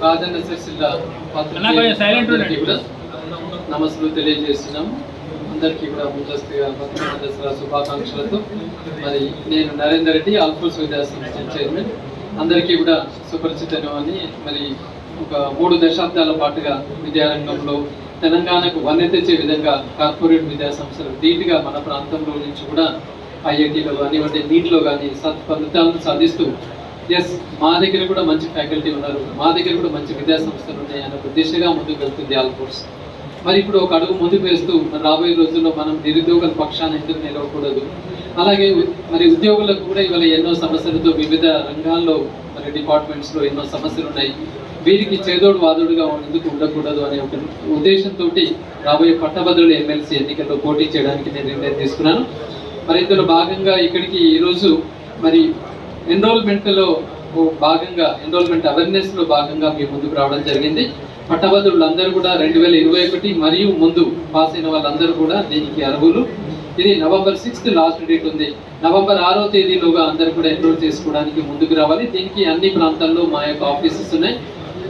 కాదన్న సిరిసిల్ల నమస్సులు తెలియజేస్తున్నాం. అందరికీ కూడా ముందస్తుగా బతుకమ్మ దసరా శుభాకాంక్షలతో. మరి నేను నరేందర్ రెడ్డి ఆల్ఫోస్ విద్యా సంస్థ చైర్మన్. అందరికీ కూడా సుపరిచితను అని మరి ఒక మూడు దశాబ్దాల పాటుగా విద్యారంగంలో తెలంగాణకు వన్నె తెచ్చే విధంగా కార్పొరేట్ విద్యా సంస్థలు ధీటుగా మన ప్రాంతంలో నుంచి కూడా ఐఐటీలో కానివ్వండి నీటిలో కానీ సత్ఫలితాలను సాధిస్తూ ఎస్ మా దగ్గర కూడా మంచి ఫ్యాకల్టీ ఉన్నారు. మా దగ్గర కూడా మంచి విద్యా సంస్థలు ఉన్నాయి అనే ఒక దిశగా ముందుకు వెళ్తుంది ఆల్ఫోర్స్ మరి ఇప్పుడు ఒక అడుగు ముందుకు వేస్తూ మరి రాబోయే రోజుల్లో మనం నిరుద్యోగుల పక్షాన్ని ఎందుకు నిలవకూడదు? అలాగే మరి ఉద్యోగులకు కూడా ఇవాళ ఎన్నో సమస్యలతో వివిధ రంగాల్లో మరి డిపార్ట్మెంట్స్లో ఎన్నో సమస్యలు ఉన్నాయి. వీరికి చేదోడు వాదోడుగా ఎందుకు ఉండకూడదు అనే ఒక ఉద్దేశంతో రాబోయే పట్టభద్రుల ఎమ్మెల్సీ ఎన్నికల్లో పోటీ చేయడానికి నేను నిర్ణయం తీసుకున్నాను. మరి ఇందులో భాగంగా ఇక్కడికి ఈరోజు మరి ఎన్రోల్మెంట్లో భాగంగా ఎన్రోల్మెంట్ అవేర్నెస్లో భాగంగా మీ ముందుకు రావడం జరిగింది. పట్టభద్రులందరూ కూడా రెండు వేల ఇరవై ఒకటి మరియు ముందు పాస్ అయిన వాళ్ళందరూ కూడా దీనికి అర్హులు. ఇది నవంబర్ సిక్స్త్ లాస్ట్ డేట్ ఉంది. నవంబర్ ఆరో తేదీలోగా అందరూ కూడా ఎన్రోల్ చేసుకోవడానికి ముందుకు రావాలి. దీనికి అన్ని ప్రాంతాల్లో మా యొక్క ఆఫీసెస్ ఉన్నాయి.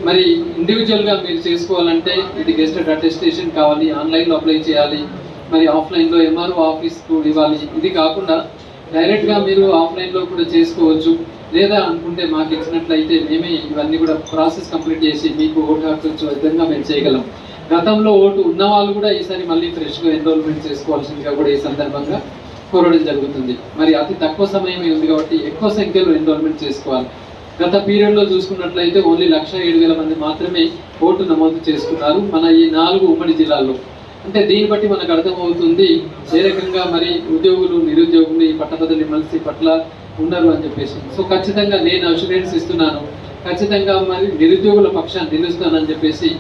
మరి ఇండివిజువల్గా మీరు చేసుకోవాలంటే ఇది గెస్టెడ్ అటెస్టేషన్ కావాలి ఆన్లైన్లో అప్లై చేయాలి. మరి ఆఫ్లైన్లో ఎంఆర్ఓ ఆఫీస్ కూడా ఇవ్వాలి. ఇది కాకుండా డైరెక్ట్గా మీరు ఆఫ్లైన్లో కూడా చేసుకోవచ్చు. లేదా అనుకుంటే మాకు ఇచ్చినట్లయితే మేమే ఇవన్నీ కూడా ప్రాసెస్ కంప్లీట్ చేసి మీకు ఓటు హక్కు విధంగా మేము చేయగలం. గతంలో ఓటు ఉన్న వాళ్ళు కూడా ఈసారి మళ్ళీ ఫ్రెష్గా ఎన్రోల్మెంట్ చేసుకోవాల్సిందిగా కూడా ఈ సందర్భంగా కోరడం జరుగుతుంది. మరి అతి తక్కువ సమయమే ఉంది కాబట్టి ఎక్కువ సంఖ్యలో ఎన్రోల్మెంట్ చేసుకోవాలి. గత పీరియడ్లో చూసుకున్నట్లయితే ఓన్లీ లక్ష ఏడు వేల మంది మాత్రమే ఓటు నమోదు చేసుకున్నారు మన ఈ నాలుగు ఉమ్మడి జిల్లాల్లో. అంటే దీన్ని బట్టి మనకు అర్థమవుతుంది ఏ రకంగా మరి ఉద్యోగులు నిరుద్యోగులు ఈ పట్టభద్రులు ఎమ్మెల్సీ పట్ల ఉన్నారు అని చెప్పేసి. సో ఖచ్చితంగా నేను అసూరెన్స్ ఇస్తున్నాను. ఖచ్చితంగా మరి నిరుద్యోగుల పక్షాన్ని నిలుస్తానని చెప్పేసి.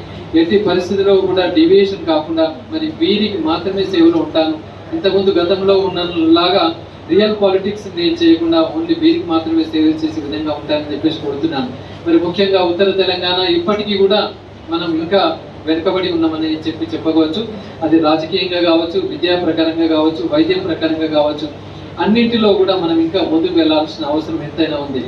ఎట్టి పరిస్థితిలో కూడా డివియేషన్ కాకుండా మరి వీరికి మాత్రమే సేవలో ఉంటాను. ఇంతకుముందు గతంలో ఉన్నలాగా రియల్ పాలిటిక్స్ నేను చేయకుండా ఓన్లీ వీరికి మాత్రమే సేవ చేసే విధంగా ఉంటానని చెప్పేసి కోరుతున్నాను. మరి ముఖ్యంగా ఉత్తర తెలంగాణ ఇప్పటికీ కూడా మనం ఇంకా వెనుకబడి ఉన్నామని చెప్పి చెప్పవచ్చు. అది రాజకీయంగా కావచ్చు విద్యా ప్రకారంగా కావచ్చు వైద్యం ప్రకారంగా కావచ్చు. అన్నింటిలో కూడా మనం ఇంకా ముందుకు వెళ్ళాల్సిన అవసరం ఎంతైనా ఉంది.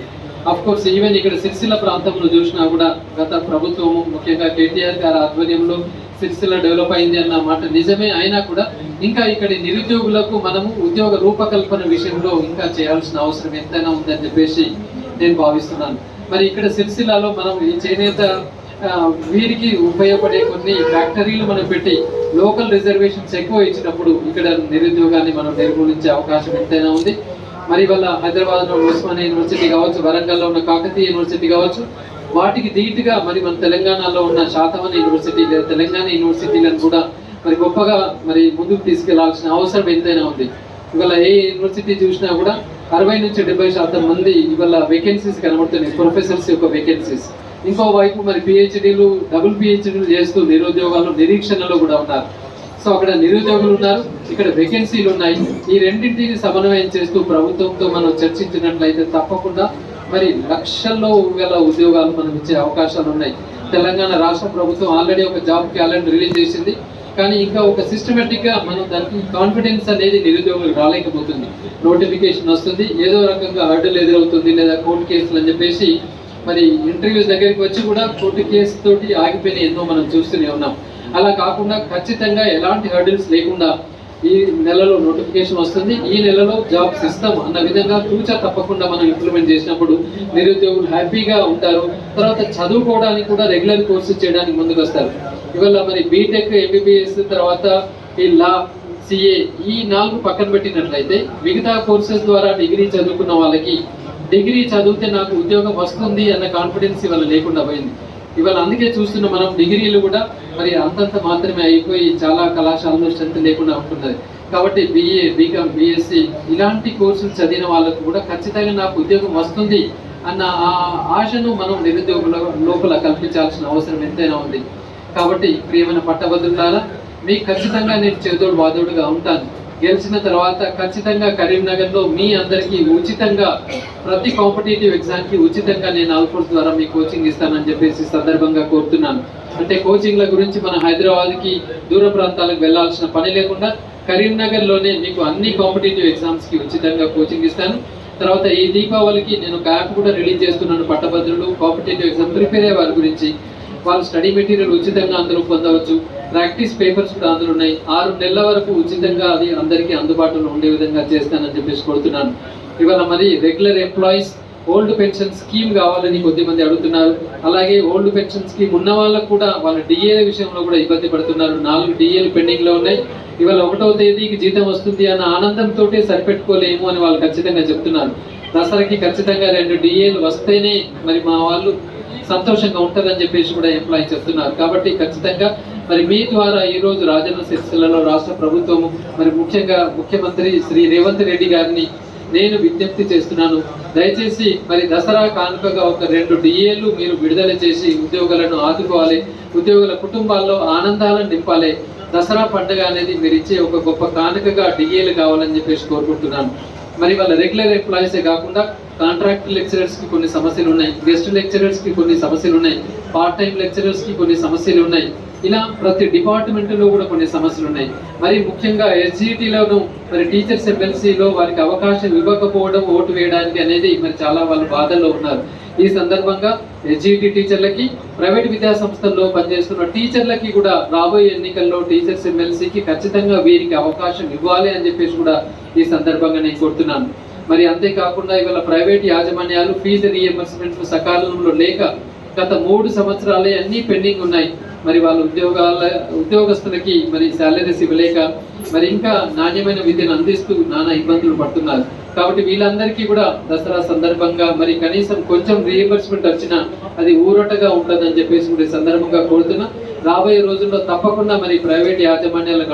అఫ్ కోర్స్ ఈవెన్ ఇక్కడ సిరిసిల్ల ప్రాంతంలో చూసినా కూడా గత ప్రభుత్వము ముఖ్యంగా కేటీఆర్ గారి ఆధ్వర్యంలో సిరిసిల్ల డెవలప్ అయింది అన్న మాట నిజమే అయినా కూడా ఇంకా ఇక్కడి నిరుద్యోగులకు మనము ఉద్యోగ రూపకల్పన విషయంలో ఇంకా చేయాల్సిన అవసరం ఎంతైనా ఉందని చెప్పేసి నేను భావిస్తున్నాను. మరి ఇక్కడ సిరిసిల్లలో మనం ఈ చేనేత వీరికి ఉపయోగపడే కొన్ని ఫ్యాక్టరీలు మనం పెట్టి లోకల్ రిజర్వేషన్స్ ఎక్కువ ఇచ్చినప్పుడు ఇక్కడ నిరుద్యోగాన్ని మనం నిర్మూలించే అవకాశం ఎంతైనా ఉంది. మరి వాళ్ళ హైదరాబాద్లో ఉస్మానియా యూనివర్సిటీ కావచ్చు వరంగల్లో ఉన్న కాకతీయ యూనివర్సిటీ కావచ్చు వాటికి ధీటుగా మరి మన తెలంగాణలో ఉన్న శాతవన యూనివర్సిటీ లేదా తెలంగాణ యూనివర్సిటీలను కూడా మరి గొప్పగా మరి ముందుకు తీసుకెళ్ళాల్సిన అవసరం ఎంతైనా ఉంది. ఇవాళ ఏ యూనివర్సిటీ చూసినా కూడా అరవై నుంచి డెబ్బై శాతం మంది ఇవాళ వేకెన్సీస్ కనబడుతున్నాయి. ప్రొఫెసర్స్ యొక్క వేకెన్సీస్ ఇంకో వైపు మరి పిహెచ్డీలు డబుల్ పిహెచ్డీలు చేస్తూ నిరుద్యోగాలు నిరీక్షణలో కూడా ఉన్నారు. సో అక్కడ నిరుద్యోగులు ఉన్నారు ఇక్కడ వేకెన్సీలు ఉన్నాయి. ఈ రెండింటిని సమన్వయం చేస్తూ ప్రభుత్వంతో మనం చర్చించినట్లయితే తప్పకుండా మరి లక్షల్లో గల ఉద్యోగాలు మనం ఇచ్చే అవకాశాలు ఉన్నాయి. తెలంగాణ రాష్ట్ర ప్రభుత్వం ఆల్రెడీ ఒక జాబ్ క్యాలెండర్ రిలీజ్ చేసింది. కానీ ఇంకా ఒక సిస్టమేటిక్గా మనం దానికి కాన్ఫిడెన్స్ అనేది నిరుద్యోగులకు రాలేకపోతుంది. నోటిఫికేషన్ వస్తుంది ఏదో రకంగా హర్డల్ ఎదురవుతుంది లేదా కోర్టు కేసులు అని చెప్పేసి మరి ఇంటర్వ్యూస్ దగ్గరికి వచ్చి కూడా కోర్టు కేసు తోటి ఆగిపోయిన ఎన్నో మనం చూస్తూనే ఉన్నాం. అలా కాకుండా ఖచ్చితంగా ఎలాంటి హర్డిల్స్ లేకుండా ఈ నెలలో నోటిఫికేషన్ వస్తుంది. ఈ నెలలో జాబ్స్ ఇస్తాం అన్న విధంగా తూచా తప్పకుండా మనం ఇంప్లిమెంట్ చేసినప్పుడు నిరుద్యోగులు హ్యాపీగా ఉంటారు. తర్వాత చదువుకోవడానికి కూడా రెగ్యులర్ కోర్సెస్ చేయడానికి ముందుకు వస్తారు. ఇవాళ మరి బీటెక్ ఎంబీబీఎస్ తర్వాత ఈ లా సిఏ ఈ నాలుగు పక్కన పెట్టినట్లయితే మిగతా కోర్సెస్ ద్వారా డిగ్రీ చదువుకున్న వాళ్ళకి డిగ్రీ చదివితే నాకు ఉద్యోగం వస్తుంది అన్న కాన్ఫిడెన్స్ ఇవాళ లేకుండా పోయింది. ఇవాళ అందుకే చూస్తున్న మనం డిగ్రీలు కూడా మరి అంతంత మాత్రమే అయిపోయి చాలా కళాశాలలో స్ట్రెంత్ లేకుండా ఉంటున్నది. కాబట్టి బిఏ బీకామ్ బిఎస్సి ఇలాంటి కోర్సులు చదివిన వాళ్ళకు కూడా ఖచ్చితంగా నాకు ఉద్యోగం వస్తుంది అన్న ఆ ఆశను మనం నిరుద్యోగుల లోపల కల్పించాల్సిన అవసరం ఎంతైనా ఉంది. కాబట్టి ప్రియమైన పట్టభద్రులారా మీకు ఖచ్చితంగా నేను చేదోడు వాదోడుగా ఉంటాను. గెలిచిన తర్వాత ఖచ్చితంగా కరీంనగర్లో మీ అందరికీ ఉచితంగా ప్రతి కాంపిటేటివ్ ఎగ్జామ్కి ఉచితంగా నేను ఆల్ఫోర్స్ ద్వారా మీ కోచింగ్ ఇస్తానని చెప్పేసి సందర్భంగా కోరుతున్నాను. అంటే కోచింగ్ల గురించి మన హైదరాబాద్కి దూర ప్రాంతాలకు వెళ్ళాల్సిన పని లేకుండా కరీంనగర్లోనే మీకు అన్ని కాంపిటేటివ్ ఎగ్జామ్స్కి ఉచితంగా కోచింగ్ ఇస్తాను. తర్వాత ఈ దీపావళికి నేను ఒక యాప్ కూడా రిలీజ్ చేస్తున్నాను పట్టభద్రులు. కాంపిటేటివ్ ఎగ్జామ్ ప్రిపేర్ అయ్యే వారి గురించి. వాళ్ళు స్టడీ మెటీరియల్ ఉచితంగా అందరూ పొందవచ్చు. ప్రాక్టీస్ పేపర్స్ కూడా అందులో ఉన్నాయి. ఆరు నెలల వరకు ఉచితంగా అది అందరికీ అందుబాటులో ఉండే విధంగా చేస్తానని చెప్పేసి కోరుతున్నాను. ఇవాళ మరి regular employees old pension scheme కావాలని కొద్దిమంది అడుగుతున్నారు. అలాగే ఓల్డ్ పెన్షన్ స్కీమ్ ఉన్న వాళ్ళకు కూడా వాళ్ళ డిఏల విషయంలో కూడా ఇబ్బంది పడుతున్నారు. నాలుగు డిఏలు పెండింగ్లో ఉన్నాయి. ఇవాళ ఒకటవ తేదీకి జీతం వస్తుంది అన్న ఆనందంతో సరిపెట్టుకోలేము అని వాళ్ళు ఖచ్చితంగా చెప్తున్నారు. దసరాకి ఖచ్చితంగా రెండు డిఏలు వస్తేనే మరి మా వాళ్ళు సంతోషంగా ఉంటుందని చెప్పేసి కూడా ఎంప్లాయీ చెప్తున్నారు. కాబట్టి ఖచ్చితంగా మరి మీ ద్వారా ఈ రోజు రాజన్న సిరిసిల్లలో రాష్ట్ర ప్రభుత్వము మరి ముఖ్యంగా ముఖ్యమంత్రి శ్రీ రేవంత్ రెడ్డి గారిని నేను విజ్ఞప్తి చేస్తున్నాను. దయచేసి మరి దసరా కానుకగా ఒక రెండు డిఏలు మీరు విడుదల చేసి ఉద్యోగులను ఆదుకోవాలి. ఉద్యోగుల కుటుంబాల్లో ఆనందాలను నింపాలి. దసరా పండుగ అనేది మీరు ఇచ్చే ఒక గొప్ప కానుకగా డిఏలు కావాలని చెప్పేసి కోరుకుంటున్నాను. మరి వాళ్ళ రెగ్యులర్ ఎంప్లాయీసే కాకుండా కాంట్రాక్ట్ లెక్చరర్స్కి కొన్ని సమస్యలు ఉన్నాయి. గెస్ట్ లెక్చరర్స్కి కొన్ని సమస్యలు ఉన్నాయి. పార్ట్ టైం లెక్చరర్స్కి కొన్ని సమస్యలు ఉన్నాయి. ఇలా ప్రతి డిపార్ట్మెంట్లో కూడా కొన్ని సమస్యలు ఉన్నాయి. మరి ముఖ్యంగా ఎస్జిటిలోను మరి టీచర్స్ ఎమ్మెల్సీలో వారికి అవకాశం ఇవ్వకపోవడం ఓటు వేయడానికి అనేది మరి చాలా వాళ్ళు బాధల్లో ఉన్నారు. ఈ సందర్భంగా ఎస్జిటి టీచర్లకి ప్రైవేట్ విద్యా సంస్థల్లో పనిచేస్తున్న టీచర్లకి కూడా రాబోయే ఎన్నికల్లో టీచర్స్ ఎమ్మెల్సీకి ఖచ్చితంగా వీరికి అవకాశం ఇవ్వాలి అని చెప్పేసి కూడా ఈ సందర్భంగా నేను కోరుతున్నాను. మరి అంతేకాకుండా ఇవాళ ప్రైవేట్ యాజమాన్యాలు ఫీజు రీఎంబర్స్మెంట్ సకాలంలో లేక గత మూడు సంవత్సరాలే అన్ని పెండింగ్ ఉన్నాయి. మరి వాళ్ళ ఉద్యోగాల ఉద్యోగస్తులకి మరి శాలరీస్ ఇవ్వలేక మరి ఇంకా నాణ్యమైన విద్యను అందిస్తూ నానా ఇబ్బందులు పడుతున్నారు. కాబట్టి వీళ్ళందరికీ కూడా దసరా సందర్భంగా మరి కనీసం కొంచెం రీఎంబర్స్మెంట్ వచ్చినా అది ఊరటగా ఉంటుందని చెప్పేసి కూడా సందర్భంగా కోరుతున్నా. రాబోయే రోజుల్లో తప్పకుండా మరి ప్రైవేట్ యాజమాన్యాలకు